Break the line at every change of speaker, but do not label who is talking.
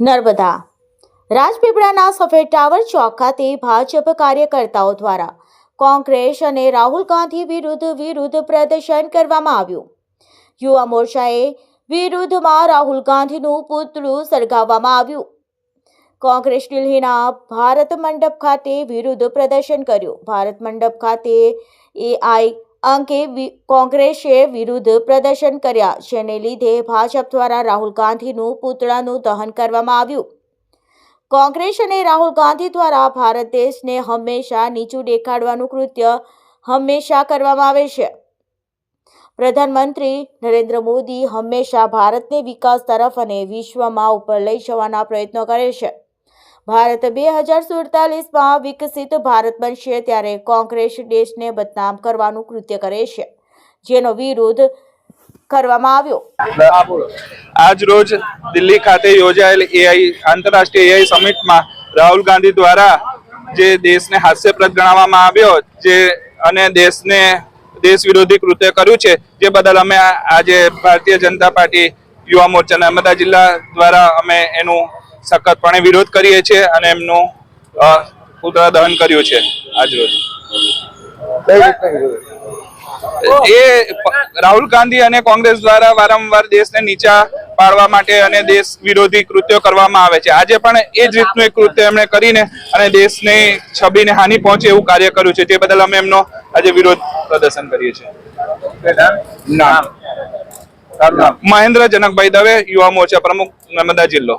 નર્મદા. રાજપીપળાના સફેદ ટાવર ચોક ખાતે ભાજપ કાર્યકર્તાઓ દ્વારા કોંગ્રેસ અને રાહુલ ગાંધી વિરુદ્ધ વિરુદ્ધ પ્રદર્શન કરવામાં આવ્યું. યુવા મોરચાએ વિરુદ્ધમાં રાહુલ ગાંધીનું પુતળું સળગાવવામાં આવ્યું. કોંગ્રેસ દિલ્હીના ભારત મંડપ ખાતે વિરુદ્ધ પ્રદર્શન કર્યું. ભારત મંડપ ખાતે એઆઈ વિ- કોંગ્રેસે વિરુદ્ધ પ્રદર્શન કર્યા. જેને લીધે ભાજપ દ્વારા રાહુલ ગાંધીનું પૂતળાનું દહન કરવામાં આવ્યું. કોંગ્રેસ અને રાહુલ ગાંધી દ્વારા ભારત દેશને હંમેશા નીચું દેખાડવાનું કૃત્ય હંમેશા કરવામાં આવે છે. પ્રધાનમંત્રી નરેન્દ્ર મોદી હંમેશા ભારતને વિકાસ તરફ અને વિશ્વમાં ઉપર લઈ જવાના પ્રયત્નો કરે છે. ભારત બે હજાર સુડતાલીસમાં વિકસિત ભારત બનશે ત્યારે કોંગ્રેસ દેશને બદનામ કરવાનું કૃત્ય કરે છે. જેનો વિરોધ કરવામાં આવ્યો.
આજ રોજ દિલ્હી ખાતે યોજાયેલ એઆઈ આંતરરાષ્ટ્રીય એઆઈ સમિટમાં રાહુલ ગાંધી દ્વારા જે દેશને હાસ્યપ્રદ ગણાવવામાં આવ્યો જે અને દેશને દેશ વિરોધી કૃત્ય કર્યું છે તે બદલ અમે આજે ભારતીય જનતા પાર્ટી યુવા મોરચા નર્મદા જિલ્લા દ્વારા અમે એનું સખતપણે વિરોધ કરીએ છીએ અને એમનું પુતળા દહન કર્યું છે આજ રોજ.
કઈ રીતના વિરોધ
એ રાહુલ ગાંધી અને કોંગ્રેસ દ્વારા વારંવાર દેશને નીચા પાડવા માટે અને દેશ વિરોધી કૃત્યો કરવામાં આવે છે. આજે પણ એ જ રીતનું એક કૃત્ય એમણે કરીને અને દેશની છબીને હાનિ પહોંચે એવું કાર્ય કર્યું છે. તે બદલ અમે એમનો આજે વિરોધ પ્રદર્શન કરીએ છીએ. મહેન્દ્ર જનકભાઈ દવે યુવા મોરચા પ્રમુખ નર્મદા જિલ્લો.